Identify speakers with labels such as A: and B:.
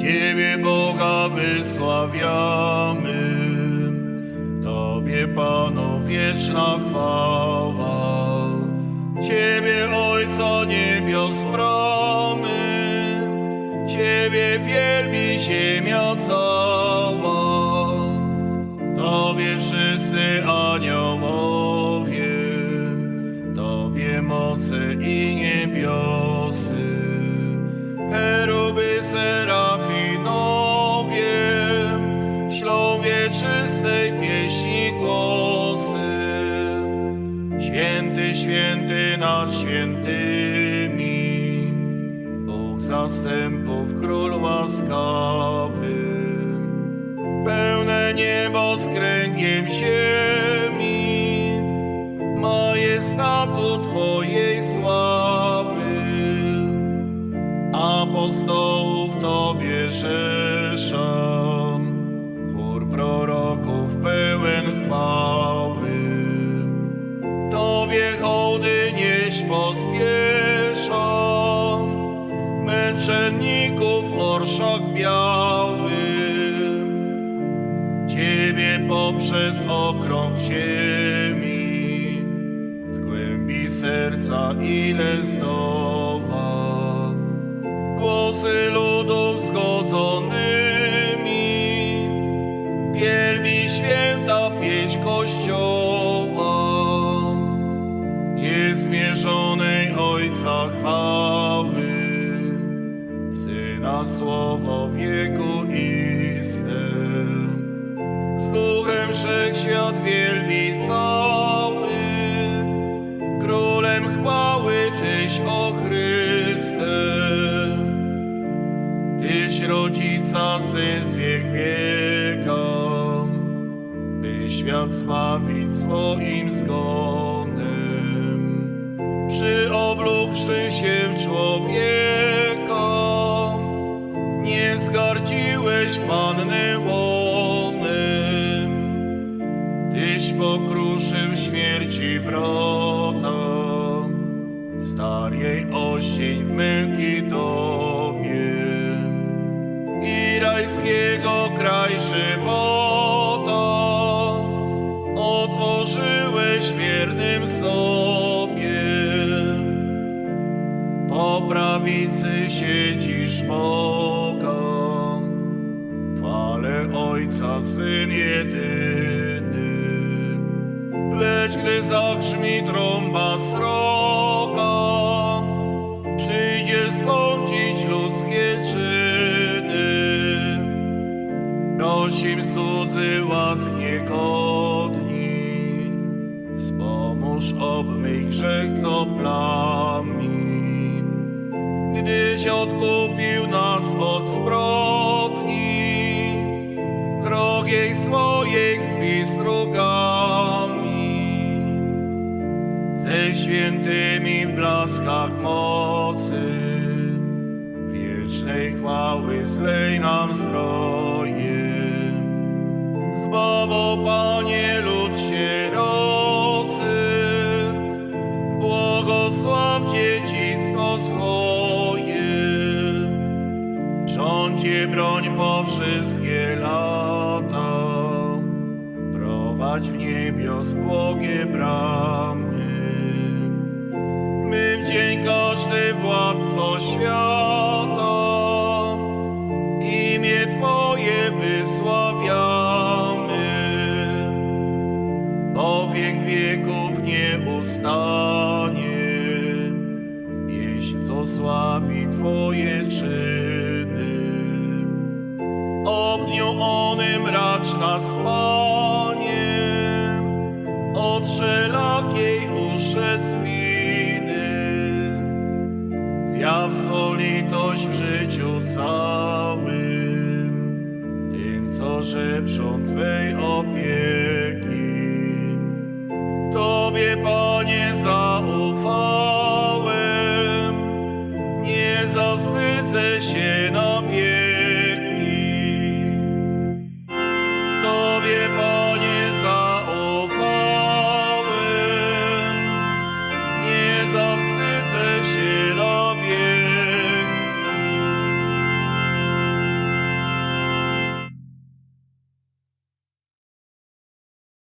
A: Ciebie Boga wysławiamy, Tobie Panu wieczna chwała. Ciebie Ojca niebios bramy, Ciebie wielbi ziemia cała. Tobie wszyscy aniołowie, Tobie moce i niebiosy, serafinowie, Święty, nad świętymi, Bóg zastępów, król łaskawy. Pełne niebo z kręgiem ziemi, majestatu Twojej sławy. Apostołów Tobie rzesza, pospieszam, męczenników orszak biały. Ciebie poprzez okrąg ziemi, z głębi serca ile zdoła. Niezmierzonej Ojca chwały, Syna Słowo wieku iste. Z Duchem Wszechświat wielbi cały, Królem chwały Tyś, o Chryste. Tyś rodzica, Syn z wiek wieka, by świat zbawić swoim Przyoblókłszy się człowieka, nie zgardziłeś Panny łonem. Tyś pokruszył śmierci wrota, star jej oścień w męki tobie i rajskiego kraj żywota otworzyłeś wiernym sobie. Po prawicy siedzisz Boga, chwale Ojca Syn jedyny. Lecz gdy zagrzmi trąba sroga, przyjdzie sądzić ludzkie czyny. Prosim cudzy łask niegodni, wspomóż obmyj grzech, co plami. Gdyś odkupił nas od zbrodni, drogiej swojej krwi strugami. Ze świętymi w blaskach mocy, wiecznej chwały zlej nam zdroje. Zbawo, Panie, lud po wszystkie lata, prowadź w niebios błogie bramy. My w dzień każdy władco świata, imię Twoje wysławiamy. Po wiek wieków nie ustanie, pieśń, co sławi Twoje czyny. O dniu onym racz nas, Panie, od wszelakiej uszec winy. Zjaw swą litość w życiu całym, tym, co żeprzą Twej opieky.